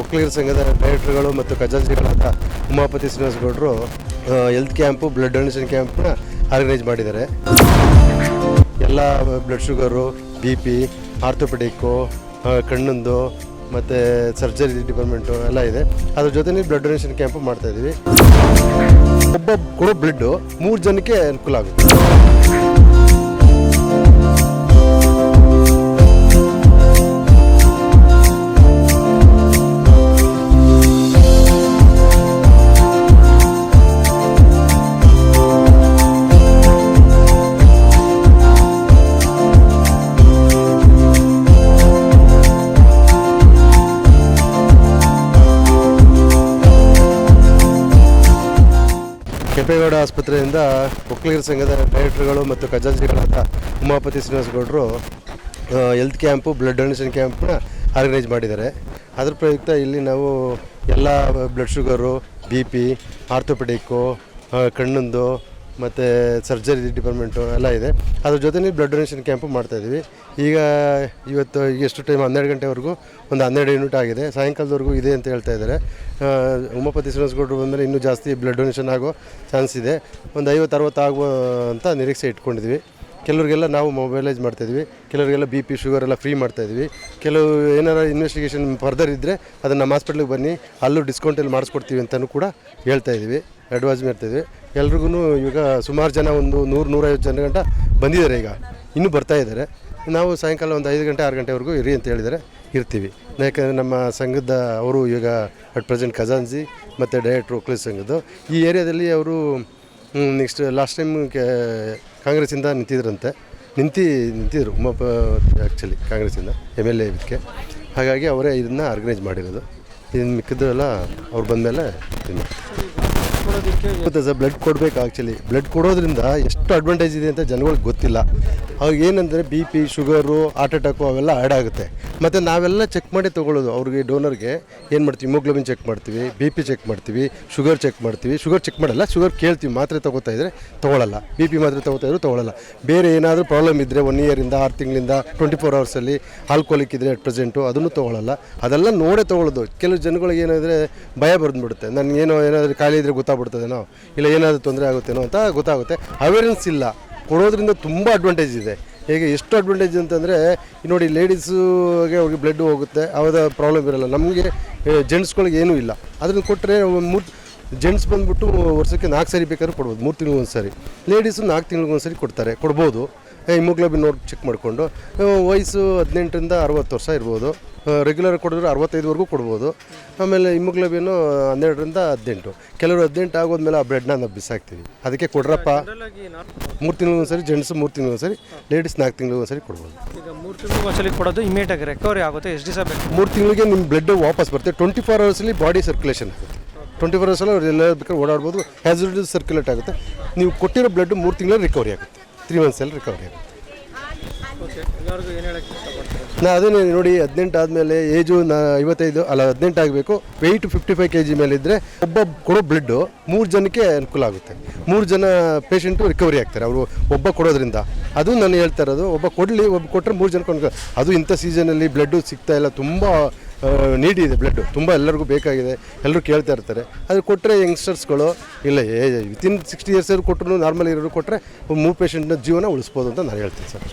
ಒಕ್ಕಲಿಗರ ಸಂಘದ ಡೈರೆಕ್ಟರ್ಗಳು ಮತ್ತು ಖಜಾಂಚಿಗಳಾದ ಉಮಾಪತಿ ಶ್ರೀನಿವಾಸ ಗೌಡರು ಹೆಲ್ತ್ ಕ್ಯಾಂಪು ಬ್ಲಡ್ ಡೊನೇಷನ್ ಕ್ಯಾಂಪ್ನ ಆರ್ಗನೈಸ್ ಮಾಡಿದ್ದಾರೆ. ಎಲ್ಲ blood sugar B P orthopaedic ಕಣ್ಣಂದು ಮತ್ತು ಸರ್ಜರಿ ಡಿಪಾರ್ಟ್ಮೆಂಟು ಎಲ್ಲ ಇದೆ. ಅದ್ರ ಜೊತೆ ಬ್ಲಡ್ ಡೊನೇಷನ್ ಕ್ಯಾಂಪು ಮಾಡ್ತಾ ಇದ್ದೀವಿ. ಒಬ್ಬ ಕೊಡೋ ಬ್ಲಡ್ಡು ಮೂರು ಜನಕ್ಕೆ ಅನುಕೂಲ ಆಗುತ್ತೆ. ಕೆಂಪೇಗೌಡ ಆಸ್ಪತ್ರೆಯಿಂದ ಒಕ್ಕಲಿಗರ ಸಂಘದ ಡೈರೆಕ್ಟರ್ಗಳು ಮತ್ತು ಖಜಾಂಚಿಗಳಾದ ಉಮಾಪತಿ ಶ್ರೀನಿವಾಸಗೌಡರು ಹೆಲ್ತ್ ಕ್ಯಾಂಪು ಬ್ಲಡ್ ಡೊನೇಷನ್ ಕ್ಯಾಂಪ್ನ ಆರ್ಗನೈಸ್ ಮಾಡಿದ್ದಾರೆ. ಅದರ ಪ್ರಯುಕ್ತ ಇಲ್ಲಿ ನಾವು ಎಲ್ಲ blood sugar B P orthopaedic ಕಣ್ಣಂದು ಮತ್ತು ಸರ್ಜರಿ ಡಿಪಾರ್ಟ್ಮೆಂಟು ಎಲ್ಲ ಇದೆ. ಅದ್ರ ಜೊತೆ ಬ್ಲಡ್ ಡೊನೇಷನ್ ಕ್ಯಾಂಪು ಮಾಡ್ತಾಯಿದ್ದೀವಿ ಈಗ ಇವತ್ತು ಎಷ್ಟು ಟೈಮ್ ಹನ್ನೆರಡು ಗಂಟೆವರೆಗೂ ಒಂದು ಹನ್ನೆರಡು ಯೂನಿಟ್ ಆಗಿದೆ. ಸಾಯಂಕಾಲದವರೆಗೂ ಇದೆ ಅಂತ ಹೇಳ್ತಾ ಇದ್ದಾರೆ. ಉಮಾಪತಿ ಶ್ರೀನಿವಾಸಗೌಡರು ಬಂದರೆ ಇನ್ನೂ ಜಾಸ್ತಿ ಬ್ಲಡ್ ಡೊನೇಷನ್ ಆಗೋ ಚಾನ್ಸ್ ಇದೆ. ಒಂದು ಐವತ್ತು, ಅರವತ್ತು ಆಗುವ ಅಂತ ನಿರೀಕ್ಷೆ ಇಟ್ಕೊಂಡಿದ್ವಿ ಕೆಲವರಿಗೆಲ್ಲ ನಾವು ಮೊಬೈಲೈಸ್ ಮಾಡ್ತಾಯಿದ್ವಿ ಕೆಲವರಿಗೆಲ್ಲ ಬಿ ಪಿ ಶುಗರ್ ಎಲ್ಲ ಫ್ರೀ ಮಾಡ್ತಾಯಿದ್ವಿ ಕೆಲವು ಏನಾರ ಇನ್ವೆಸ್ಟಿಗೇಷನ್ ಫರ್ದರ್ ಇದ್ದರೆ ಅದನ್ನು ನಮ್ಮ ಹಾಸ್ಪಿಟ್ಲಿಗೆ ಬನ್ನಿ. ಅಲ್ಲೂ ಡಿಸ್ಕೌಂಟಲ್ಲಿ ಮಾಡಿಸ್ಕೊಡ್ತೀವಿ ಅಂತಲೂ ಕೂಡ ಹೇಳ್ತಾಯಿದ್ವಿ ಅಡ್ವೈಸ್ ಮಾಡ್ತಿದ್ವಿ. ಎಲ್ರಿಗೂ ಈಗ ಸುಮಾರು ಜನ ಒಂದು ನೂರು, ನೂರೈವತ್ತು ಜನ ಗಂಟ ಬಂದಿದ್ದಾರೆ ಈಗ. ಇನ್ನೂ ಬರ್ತಾ ಇದ್ದಾರೆ. ನಾವು ಸಾಯಂಕಾಲ ಒಂದು ಐದು ಗಂಟೆ, ಆರು ಗಂಟೆವರೆಗೂ ಇರಿ ಅಂತ ಹೇಳಿದರೆ ಇರ್ತೀವಿ. ಯಾಕಂದರೆ ನಮ್ಮ ಸಂಘದ ಅವರು ಈಗ ಅಟ್ ಪ್ರೆಸೆಂಟ್ ಖಜಾನ್ಜಿ ಮತ್ತು ಡೈರೆಕ್ಟ್ರು ಒಕ್ಕಲಿ ಸಂಘದ್ದು. ಈ ಏರಿಯಾದಲ್ಲಿ ಅವರು ನೆಕ್ಸ್ಟ್ ಲಾಸ್ಟ್ ಟೈಮ್ ಕಾಂಗ್ರೆಸ್ಸಿಂದ ನಿಂತಿದ್ರಂತೆ. ನಿಂತಿ, ನಿಂತಿದ್ರು ಉಮಪ ಆ್ಯಕ್ಚುಲಿ ಕಾಂಗ್ರೆಸ್ಸಿಂದ, ಎಂ ಎಲ್ ಎ ಇದಕ್ಕೆ. ಹಾಗಾಗಿ ಅವರೇ ಇದನ್ನು ಆರ್ಗನೈಸ್ ಮಾಡಿರೋದು. ಇದನ್ನು ಮಿಕ್ಕಿದ್ದು ಎಲ್ಲ ಅವ್ರು ಬಂದಮೇಲೆ ಸರ್ ಬ್ಲಡ್ ಕೊಡಬೇಕು ಆ್ಯಕ್ಚುಲಿ ಬ್ಲಡ್ ಕೊಡೋದ್ರಿಂದ ಎಷ್ಟು ಅಡ್ವಾಂಟೇಜ್ ಇದೆ ಅಂತ ಜನಗಳಿಗೆ ಗೊತ್ತಿಲ್ಲ. ಅವಾಗ ಏನಂದರೆ B P sugar heart attack ಅವೆಲ್ಲ ಆ್ಯಡ್ ಆಗುತ್ತೆ. ಮತ್ತು ನಾವೆಲ್ಲ ಚೆಕ್ ಮಾಡಿ ತೊಗೊಳ್ಳೋದು. ಅವ್ರಿಗೆ ಡೋನರ್ಗೆ ಏನು ಮಾಡ್ತೀವಿ? ಹಿಮೋಗ್ಲೋಬಿನ್ ಚೆಕ್ ಮಾಡ್ತೀವಿ ಬಿ ಪಿ ಚೆಕ್ ಮಾಡ್ತೀವಿ ಶುಗರ್ ಚೆಕ್ ಮಾಡ್ತೀವಿ. ಶುಗರ್ ಚೆಕ್ ಮಾಡಲ್ಲ ಶುಗರ್ ಕೇಳ್ತೀವಿ. ಮಾತ್ರೆ ತೊಗೋತಾ ಇದ್ದರೆ ತೊಗೊಳ್ಳಲ್ಲ. ಬಿ ಪಿ ಮಾತ್ರೆ ತೊಗೋತಾ ಇದ್ರೆ ತೊಗೊಳ್ಳಲ್ಲ. ಬೇರೆ ಏನಾದರೂ ಪ್ರಾಬ್ಲಮ್ ಇದ್ದರೆ ಒನ್ ಇಯರಿಂದ ಆರು ತಿಂಗಳಿಂದ ಟ್ವೆಂಟಿ ಫೋರ್ ಅವರ್ಸಲ್ಲಿ ಆಲ್ಕೋಲಿಕ್ ಇದ್ದರೆ ಅಟ್ ಪ್ರೆಸೆಂಟು ಅದನ್ನು ತೊಗೊಳ್ಳಲ್ಲ. ಅದೆಲ್ಲ ನೋಡೇ ತೊಗೊಳ್ಳೋದು. ಕೆಲವು ಜನಗಳಿಗೆ ಏನಾದರೆ ಭಯ ಬಂದುಬಿಡುತ್ತೆ ನನಗೆ ಏನೋ ಏನಾದರೂ ಖಾಲಿ ಇದ್ದರೆ ಗೊತ್ತಾಗ್ಬಿಡ್ತದೇನೋ? ಇಲ್ಲ ಏನಾದರೂ ತೊಂದರೆ ಆಗುತ್ತೇನೋ ಅಂತ ಗೊತ್ತಾಗುತ್ತೆ. ಅವೇರ್ನೆಸ್ ಇಲ್ಲ. ಕೊಡೋದ್ರಿಂದ ತುಂಬ ಅಡ್ವಾಂಟೇಜ್ ಇದೆ. ಹೇಗೆ ಎಷ್ಟು ಅಡ್ವಾಂಟೇಜ್ ಅಂತಂದರೆ ನೋಡಿ ಲೇಡೀಸ್ಗೆ ಅವ್ರಿಗೆ ಬ್ಲಡ್ ಹೋಗುತ್ತೆ, ಅವಾಗ ಪ್ರಾಬ್ಲಮ್ ಇರಲ್ಲ. ನಮಗೆ ಜೆಂಟ್ಸ್ಗಳಿಗೆ ಏನೂ ಇಲ್ಲ. ಅದನ್ನು ಕೊಟ್ಟರೆ ಮೂರು ಜೆಂಟ್ಸ್ ಬಂದ್ಬಿಟ್ಟು ವರ್ಷಕ್ಕೆ ನಾಲ್ಕು ಸಾರಿ ಬೇಕಾದ್ರೂ ಕೊಡ್ಬೋದು ಮೂರು ತಿಂಗಳಿಗೆ ಒಂದು ಸಾರಿ. ಲೇಡೀಸು ನಾಲ್ಕು ತಿಂಗಳಿಗೆ ಒಂದು ಸಾರಿ ಕೊಡ್ತಾರೆ ಕೊಡ್ಬೋದು. ಹಿಮೋಗ್ಲೋಬಿನ್ ನೋಡಿ ಚೆಕ್ ಮಾಡಿಕೊಂಡು. ವಯಸ್ಸು ಹದಿನೆಂಟರಿಂದ ಅರವತ್ತು ವರ್ಷ ಇರ್ಬೋದು. ರೆಗ್ಯುಲರ್ ಕೊಡಿದ್ರೆ ಅರವತ್ತೈದುವರೆಗೂ ಕೊಡ್ಬೋದು. ಆಮೇಲೆ ಹಿಮೋಗ್ಲೋಬಿನು ಹನ್ನೆರಡರಿಂದ ಹದಿನೆಂಟು. ಕೆಲವರು ಹದಿನೆಂಟು ಆಗೋದ್ಮೇಲೆ ಆ ಬ್ರೆಡ್ನ ನಾವು ಬಿಸಾಕ್ತೀವಿ. ಅದಕ್ಕೆ ಕೊಡ್ರಪ್ಪ. ಮೂರು ತಿಂಗಳಿಗೆ ಒಂದು ಸರಿ ಜೆಂಟ್ಸ್ ಮೂರು ತಿಂಗಳಿಗೆ ಒಂದು ಸರಿ ಲೇಡೀಸ್ ನಾಲ್ಕು ತಿಂಗಳಿಗೆ ಒಂದು ಸರಿ ಕೊಡ್ಬೋದು. ಈಗ ಮೂರು ತಿಂಗಳು ಒಂದ್ಸಲಿ ಕೊಡೋದು ಇಮಿಡಿಯೇಟಾಗಿ ರಿಕವರಿ ಆಗುತ್ತೆ ಎಷ್ಟು ದಿವಸ ಬೇಕು? ಮೂರು ತಿಂಗಳಿಗೆ ನಿಮ್ಮ ಬ್ಲಡ್ ವಾಪಸ್ ಬರುತ್ತೆ. ಟ್ವೆಂಟಿ ಫೋರ್ ಅವರ್ಸಲ್ಲಿ ಬಾಡಿ ಸರ್ಕ್ಯುಲೇಷನ್ ಆಗುತ್ತೆ. ಟ್ವೆಂಟಿ ಫೋರ್ ಅವರ್ಸಲ್ಲಿ ಅವ್ರು ಎಲ್ಲ ಬೇಕಾದ್ರೆ ಓಡಾಡ್ಬೋದು. ಹ್ಯಾಸಿಡಿಟಿ ಸರ್ಕ್ಯುಲೇಟ್ ಆಗುತ್ತೆ. ನೀವು ಕೊಟ್ಟಿರೋ ಬ್ಲಡ್ ಮೂರು ತಿಂಗಳಲ್ಲಿ ರಿಕವರಿ ಆಗುತ್ತೆ. ತ್ರೀ ಮಂತ್ಸಲ್ಲಿ ರಿಕವರಿ ಆಗುತ್ತೆ ಓಕೆ ಎಲ್ಲರಿಗೂ ಏನು ಹೇಳಕ್ಕೆ ಇಷ್ಟಪಡ್ತಾರೆ ನಾ ಅದನ್ನೇ ನೋಡಿ, ಹದಿನೆಂಟು ಆದಮೇಲೆ ಏಜು ನಾ ಐವತ್ತೈದು, ಅಲ್ಲ ಹದಿನೆಂಟು ಆಗಬೇಕು. Weight fifty five K G ಮೇಲೆ ಇದ್ದರೆ ಒಬ್ಬ ಕೊಡೋ ಬ್ಲಡ್ಡು ಮೂರು ಜನಕ್ಕೆ ಅನುಕೂಲ ಆಗುತ್ತೆ. ಮೂರು ಜನ ಪೇಷಂಟು ರಿಕವರಿ ಆಗ್ತಾರೆ. ಅವರು ಒಬ್ಬ ಕೊಡೋದ್ರಿಂದ. ಅದು ನಾನು ಹೇಳ್ತಾ ಇರೋದು, ಒಬ್ಬ ಕೊಡಲಿ, ಒಬ್ಬ ಕೊಟ್ಟರೆ ಮೂರು ಜನಕ್ಕೆ ಅನುಕೂಲ. ಅದು ಇಂಥ ಸೀಸನಲ್ಲಿ ಬ್ಲಡ್ಡು ಸಿಗ್ತಾ ಇಲ್ಲ. ತುಂಬ ನೀಡಿ ಇದೆ ಬ್ಲಡ್ಡು ತುಂಬ ಎಲ್ಲರಿಗೂ ಬೇಕಾಗಿದೆ. ಎಲ್ಲರೂ ಕೇಳ್ತಾ ಇರ್ತಾರೆ. ಅದು ಕೊಟ್ಟರೆ ಯಂಗ್ಸ್ಟರ್ಸ್ಗಳು ಇಲ್ಲ ವಿತಿನ್ ಸಿಕ್ಸ್ಟಿ ಇಯರ್ಸ್ ಕೊಟ್ಟರು ನಾರ್ಮಲ್ ಇರೋರು ಕೊಟ್ಟರೆ ಮೂರು ಪೇಷಂಟ್ನ ಜೀವನ ಉಳಿಸ್ಬೋದು ಅಂತ ನಾನು ಹೇಳ್ತೀನಿ ಸರ್.